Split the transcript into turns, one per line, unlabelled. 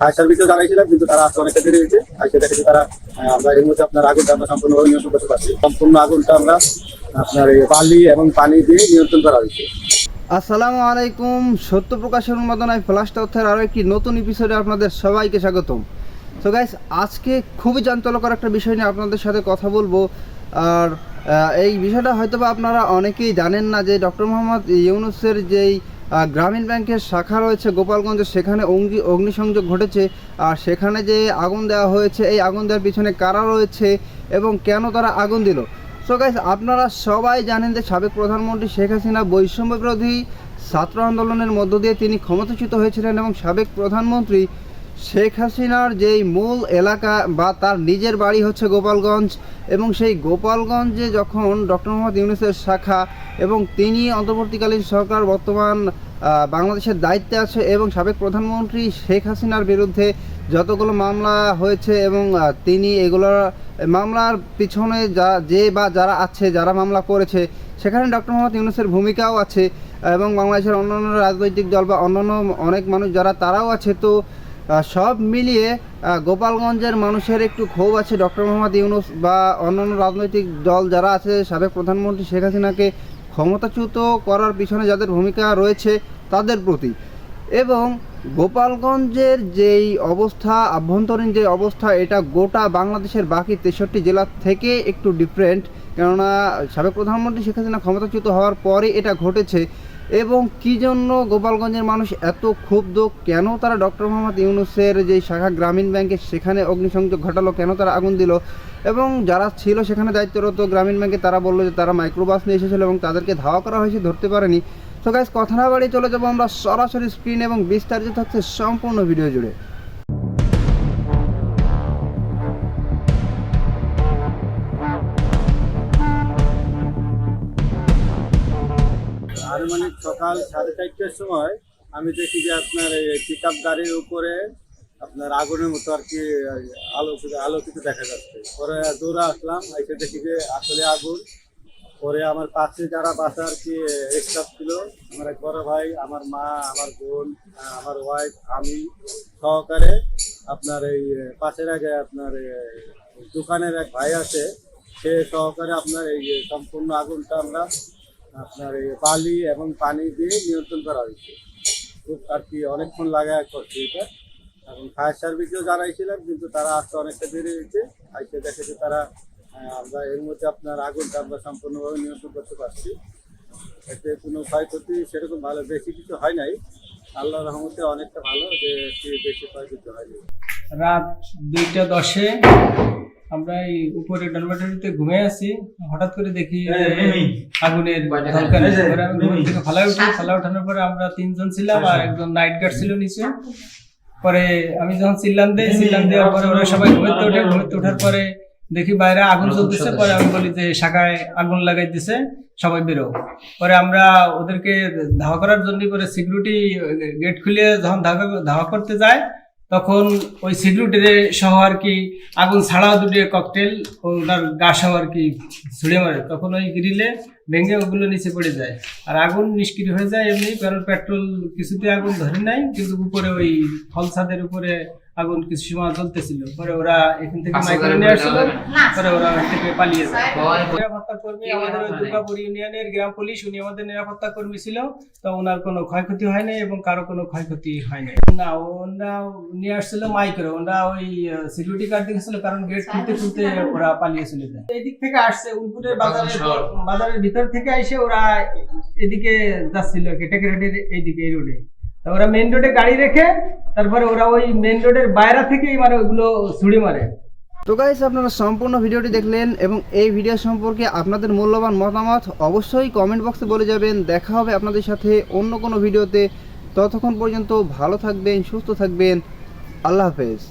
Fire জানাইছিলাম, কিন্তু তারা অনেকটা দেরি হয়েছে। তারা আমরা এর মধ্যে আপনার আগুনটা আমরা সম্পূর্ণভাবে নিয়ন্ত্রণ করতে পারছি। সম্পূর্ণ আগুনটা আমরা আপনার বালি এবং পানি দিয়ে নিয়ন্ত্রণ করা হয়েছে।
আসসালামু আলাইকুম, সত্য প্রকাশের উন্মাদনায় ফ্লাশ তথ্যের আরও একটি নতুন এপিসোডে আপনাদের সবাইকে স্বাগতম। সো গাইস আজকে খুবই চাঞ্চল্যকর একটা বিষয় নিয়ে আপনাদের সাথে কথা বলব। আর এই বিষয়টা হয়তো আপনারা অনেকেই জানেন না যে ডক্টর মোহাম্মদ ইউনুসের যেই গ্রামীণ ব্যাংকের শাখা রয়েছে গোপালগঞ্জে, সেখানে অগ্নি অগ্নিসংযোগ ঘটেছে। আর সেখানে যে আগুন দেওয়া হয়েছে, এই আগুন দেওয়ার পিছনে কারা রয়েছে এবং কেন তারা আগুন দিল? সো গাইস আপনারা সবাই জানেন যে সাবেক প্রধানমন্ত্রী শেখ হাসিনা বৈষম্য বিরোধী ছাত্র আন্দোলনের মধ্য দিয়ে তিনি ক্ষমতাচ্যুত হয়েছিলেন এবং সাবেক প্রধানমন্ত্রী শেখ হাসিনার যেই মূল এলাকা বা তার নিজের বাড়ি হচ্ছে গোপালগঞ্জ এবং সেই গোপালগঞ্জে যখন ডক্টর মোহাম্মদ ইউনুসের শাখা এবং তিনি অন্তর্বর্তীকালীন সরকার বর্তমান বাংলাদেশের দায়িত্বে আছে এবং সাবেক প্রধানমন্ত্রী শেখ হাসিনার বিরুদ্ধে যতগুলো মামলা হয়েছে এবং তিনি এগুলোর মামলার পিছনে যা, যে বা যারা আছে, যারা মামলা করেছে, সেখানে ডক্টর মোহাম্মদ ইউনুসের ভূমিকাও আছে এবং বাংলাদেশের অন্যান্য রাজনৈতিক দল বা অন্যান্য অনেক মানুষ যারা, তারাও আছে। তো সব মিলিয়ে গোপালগঞ্জের মানুষের একটু ক্ষোভ আছে ডক্টর মোহাম্মদ ইউনুস বা অন্যান্য রাজনৈতিক দল যারা আছে, সাবেক প্রধানমন্ত্রী শেখ হাসিনাকে ক্ষমতাচ্যুত করার পিছনে যাদের ভূমিকা রয়েছে তাদের প্রতি। এবং গোপালগঞ্জের যেই অবস্থা, আভ্যন্তরীণ যে অবস্থা, এটা গোটা বাংলাদেশের বাকি তেষট্টি জেলা থেকে একটু ডিফারেন্ট কেননা, সাবেক প্রধানমন্ত্রী শেখ হাসিনা ক্ষমতাচ্যুত হওয়ার পরে এটা ঘটেছে। এবং কি জন্য গোপালগঞ্জের মানুষ এত ক্ষুব্ধ? কেন তারা ডক্টর মোহাম্মদ ইউনুসের যে শাখা গ্রামীণ ব্যাংকে সেখানে অগ্নিসংযোগ ঘটালো? কেন তারা আগুন দিল? এবং যারা ছিল সেখানে দায়িত্বরত গ্রামীণ ব্যাংকে তারা বলল যে তারা মাইক্রোবাস নিয়ে এসেছিল এবং তাদেরকে ধাওয়া করা হয়েছে, ধরতে পারেনি। তো গাইজ কথা না বাড়িয়ে চলে যাব আমরা সরাসরি স্ক্রিন এবং বিস্তারিত থাকছে সম্পূর্ণ ভিডিও জুড়ে।
আনুমানিক সকাল সাড়ে চারটের সময় আমি দেখি যে আপনার এই পিক আপ গাড়ির উপরে আপনার আগুনের মতো আর কি, আলোকিত আলোকিত দেখা যাচ্ছে। পরে দৌড়ে আসলাম, এসে দেখি যে আসলে আগুন। পরে আমার পাশে যারা বাসা আর কি স্টাফ ছিল, আমার এক বড় ভাই, আমার মা, আমার বোন, আমার ওয়াইফ আমি সহকারে আপনার এই পাশের আগে আপনার দোকানের এক ভাই আছে, সে সহকারে আপনার এই সম্পূর্ণ আগুনটা আমরা আপনার এই বালি এবং পানি দিয়ে নিয়ন্ত্রণ করা হয়েছে। খুব আর কি অনেকক্ষণ লাগায় করছে এটা এখন ফায়ার সার্ভিসেও জানাইছিলাম, কিন্তু তারা আসতে অনেকটা দেরি হয়েছে। আইসে দেখে যে তারা আমরা এর মধ্যে আপনার আগুনটা আমরা সম্পূর্ণভাবে নিয়ন্ত্রণ করতে পারছি। এতে কোনো ক্ষয়ক্ষতি সেরকম ভালো, বেশি কিছু হয় নাই। আল্লাহ রহমতে অনেকটা ভালো যে বেশি ক্ষয়ক্ষতি হয়নি।
রাত দুইটা দশে আমরা এই উপরে ডরমেটরিতে ঘুমিয়ে আছি। হঠাৎ করে দেখি আগুনের ফালা উঠি ফালা ওঠানোর পরে আমরা তিনজন ছিলাম আর একজন নাইট গার্ড ছিল নিচে। পরে আমি যখন চিল্লান দিই চিল্লান দেওয়ার পরে ওরা সবাই ঘুমেতে ওঠে ঘুমেতে ওঠার পরে দেখি বাইরে আগুন জ্বলতেছে। পরে আমি বলি যে শাখায় আগুন লাগাই দিছে সবাই বেরো। পরে আমরা ওদেরকে ধাওয়া করার জন্য করে সিকিউরিটি গেট খুলে যখন ধাওয়া ধাওয়া করতে যায় তখন ওই সিকিউরিটির সহ আর কি আগুন ছাড়াও দুটি ককটেল ওনার গা সহ আর কি ছুড়ে মারে। তখন ওই গ্রিলে ভেঙে ওগুলো নিচে পড়ে যায়। আর আগুন নিষ্ক্রিয় হয়ে যায় এমনি, কারণ পেট্রোল কিছুতে আগুন ধরে নাই, কিন্তু উপরে ওই ফলসাদের উপরে আগুন কিছু সময় জ্বলতেছিল। পরে ওরা এখান থেকে মাইক্রো নিয়ে আসছিল পরে ওরা ওখান থেকে পালিয়ে যায়। নিরাপত্তা কর্মী আমাদের দুর্গাপুর ইউনিয়নের গ্রাম পুলিশ উনি আমাদের নিরাপত্তা কর্মী ছিল তো ওনার কোনো ক্ষয়ক্ষতি হয়নি এবং কারও কোনো ক্ষয়ক্ষতি হয়নি। না ওনারা নিয়ে আসছিল মাইক্রো ওনারা ওই সিকিউরিটি গার্ড দেখেছিল কারণ গেট খুলতে খুলতে ওরা পালিয়ে চলে যায়। এদিক থেকে আসছে উনপুরের বাজারের বাজারের ভিতর থেকে এসে ওরা এদিকে যাচ্ছিল আর কি টেকেরাটের এইদিকে এই রোডে তা ওরা মেন রোডে গাড়ি রেখে, তারপরে ওরা ওই মেন রোডের বাইরে থেকেই মানে ওগুলো ছুড়ি মারে।
তো গাইস আপনারা সম্পূর্ণ ভিডিওটি দেখলেন এবং এই ভিডিও সম্পর্কে আপনাদের মূল্যবান মতামত অবশ্যই কমেন্ট বক্সে বলে যাবেন। দেখা হবে আপনাদের সাথে অন্য কোনো ভিডিওতে ততক্ষণ পর্যন্ত ভালো থাকবেন, সুস্থ থাকবেন। আল্লাহ হাফেজ।